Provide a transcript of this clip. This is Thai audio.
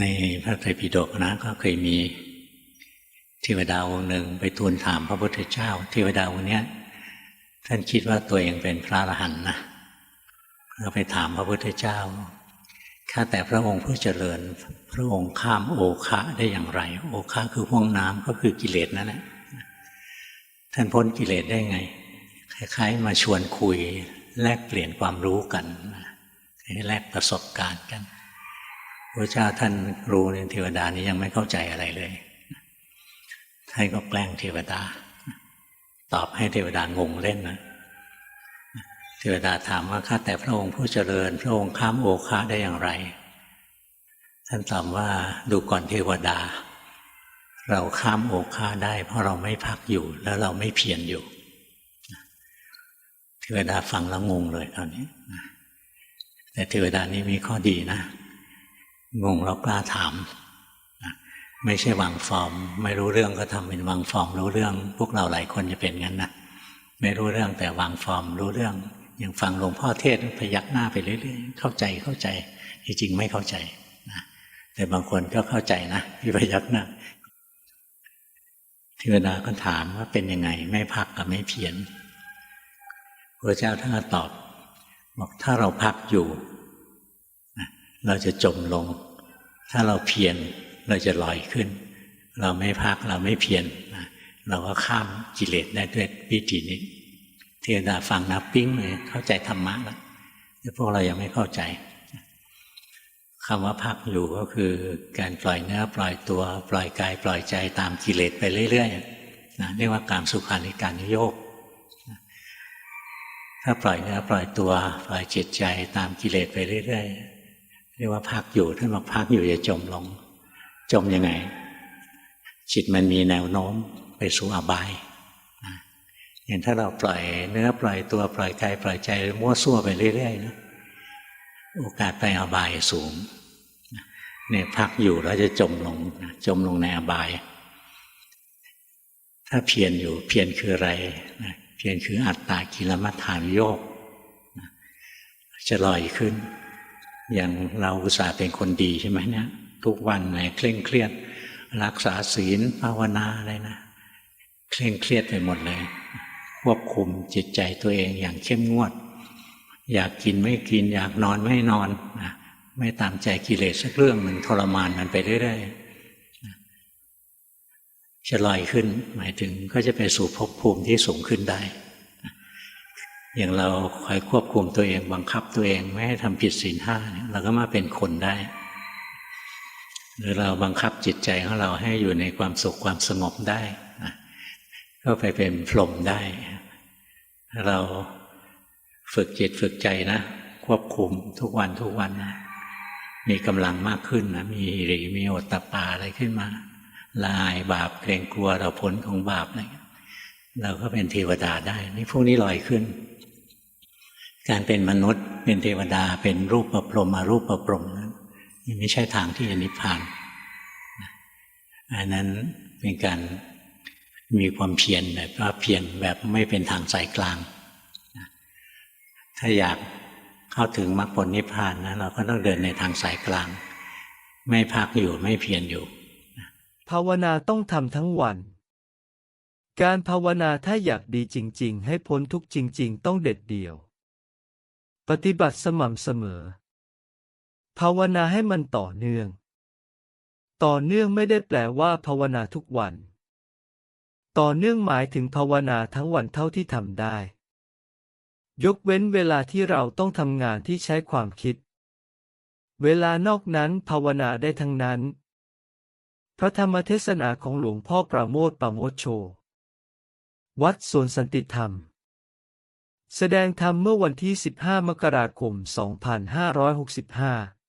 ในพระไตรปิฎกนะก็เคยมีเทวดาองค์หนึ่งไปทูลถามพระพุทธเจ้าเทวดาองค์เนี้ยท่านคิดว่าตัวเองเป็นพระอรหันต์นะก็ไปถามพระพุทธเจ้าข้าแต่พระองค์ผู้เจริญ พระองค์ข้ามโอคะได้อย่างไร โอคะคือห่วงน้ำก็คือกิเลสนั่นแหละท่านพ้นกิเลสได้ไง คล้ายๆ มาชวนคุยแลกเปลี่ยนความรู้กันให้แลกประสบการณ์กัน พระเจ้าท่านรู้ในเทวดานี้ยังไม่เข้าใจอะไรเลย ท่านก็แกล้งเทวดา ตอบให้เทวดางงเล่นนะ เทวดาถามว่าข้าแต่พระองค์ผู้เจริญ พระองค์ข้ามโอคาได้อย่างไร ท่านตอบว่าดูก่อนเทวดา เราข้ามโอคาได้ เพราะเราไม่พักอยู่ แล้วเราไม่เพียรอยู่ เทวดาฟังแล้วงงเลยตอนนี้ แต่เทวดานี้มีข้อดีนะ งงแล้วกล้าถามไม่ใช่วางฟอร์ม ไม่รู้เรื่องก็ทำเป็นวางฟอร์ม รู้เรื่อง พวกเราหลายคนจะเป็นงั้นนะไม่รู้เรื่องแต่วางฟอร์ม รู้เรื่องอย่างฟังหลวงพ่อเทศพยักหน้าไปเรื่อยๆเข้าใจเข้าใจจริงๆไม่เข้าใจนะแต่บางคนก็เข้าใจนะที่พยักหน้าเทวดาก็ถามว่าเป็นยังไง ไม่พักกับไม่เพียรพระเจ้าท่านตอบ บอกถ้าเราพักอยู่ เราจะจมลง ถ้าเราเพียรเราจะลอยขึ้น เราไม่พักเราไม่เพียรเราก็ข้ามกิเลสได้ด้วยวิธีนี้เทวดาฟังนะปิ้งเลยเข้าใจธรรมะแล้วแต่พวกเรายังไม่เข้าใจคำว่าพักอยู่ก็คือการปล่อยเนื้อปล่อยตัว ปล่อยกาย ปล่อยใจตามกิเลสไปเรื่อยๆนะเรียกว่าการสุขานิการนิโยกถ้าปล่อยเนื้อปล่อยตัว ปล่อยจิตใจตามกิเลสไปเรื่อยๆ เรียกว่าพักอยู่ท่านบอกพักอยู่อย่าจมลง จมยังไง จิตมันมีแนวโน้มไปสู่อบายอย่างถ้าเราปล่อยเนื้อปล่อยตัวปล่อยกายปล่อยใจมั่วซั่วไปเรื่อยๆนะโอกาสไปอบายสูงเนี่ยพักอยู่แล้วจะจมลงจมลงในอบาย ถ้าเพียรอยู่เพียรคืออะไรเพียรคืออัตตากิลมัฏฐานโยกจะลอยขึ้น อย่างเราอุตส่าห์เป็นคนดีใช่ไหมเนี่ยทุกวันไหนเคร่งเครียด รักษาศีลภาวนาอะไรนะเคร่งเครียดไปหมดเลย ควบคุมจิตใจตัวเองอย่างเข้มงวด อยากกินไม่กิน อยากนอนไม่นอนนะไม่ตามใจกิเลสสักเรื่องหนึ่งทรมานมันไปเรื่อยๆจะลอยขึ้น หมายถึงก็จะไปสู่ภพภูมิที่สูงขึ้นได้ อย่างเราคอยควบคุมตัวเองบังคับตัวเองไม่ให้ทำผิดศีลห้าเราก็มาเป็นคนได้ หรือเราบังคับจิตใจของเราให้อยู่ในความสุขความสงบได้ก็ไปเป็นพรหมได้ เราฝึกจิตฝึกใจนะ ควบคุมทุกวันทุกวันนะมีกำลังมากขึ้นนะมีหรือมีโอตตะปาอะไรขึ้นมา ลายบาปเกรงกลัวเราผลของบาปอะไร เราก็เป็นเทวดาได้ นี่พวกนี้ลอยขึ้น การเป็นมนุษย์เป็นเทวดาเป็นรูปประพรมอารูปประพรมนั้นนี่ไม่ใช่ทางที่จะนิพพานอันนั้นเป็นการมีความเพียรแบบว่าเพียรแบบไม่เป็นทางสายกลาง ถ้าอยากเข้าถึงมรรคผลนิพพานนะเราก็ต้องเดินในทางสายกลาง ไม่พักอยู่ไม่เพียรอยู่ ภาวนาต้องทำทั้งวัน การภาวนาถ้าอยากดีจริง ๆ ให้พ้นทุกจริง ๆ ต้องเด็ดเดี่ยว ปฏิบัติสม่ำเสมอ ภาวนาให้มันต่อเนื่อง ต่อเนื่องไม่ได้แปลว่าภาวนาทุกวัน ต่อเนื่องหมายถึงภาวนาทั้งวันเท่าที่ทำได้ ยกเว้นเวลาที่เราต้องทำงานที่ใช้ความคิด เวลานอกนั้นภาวนาได้ทั้งนั้น พระธรรมเทศนาของหลวงพ่อประโมทปราโมชโช วัดสวนสันติธรรม แสดงธรรมเมื่อวันที่ 15 มกราคม 2565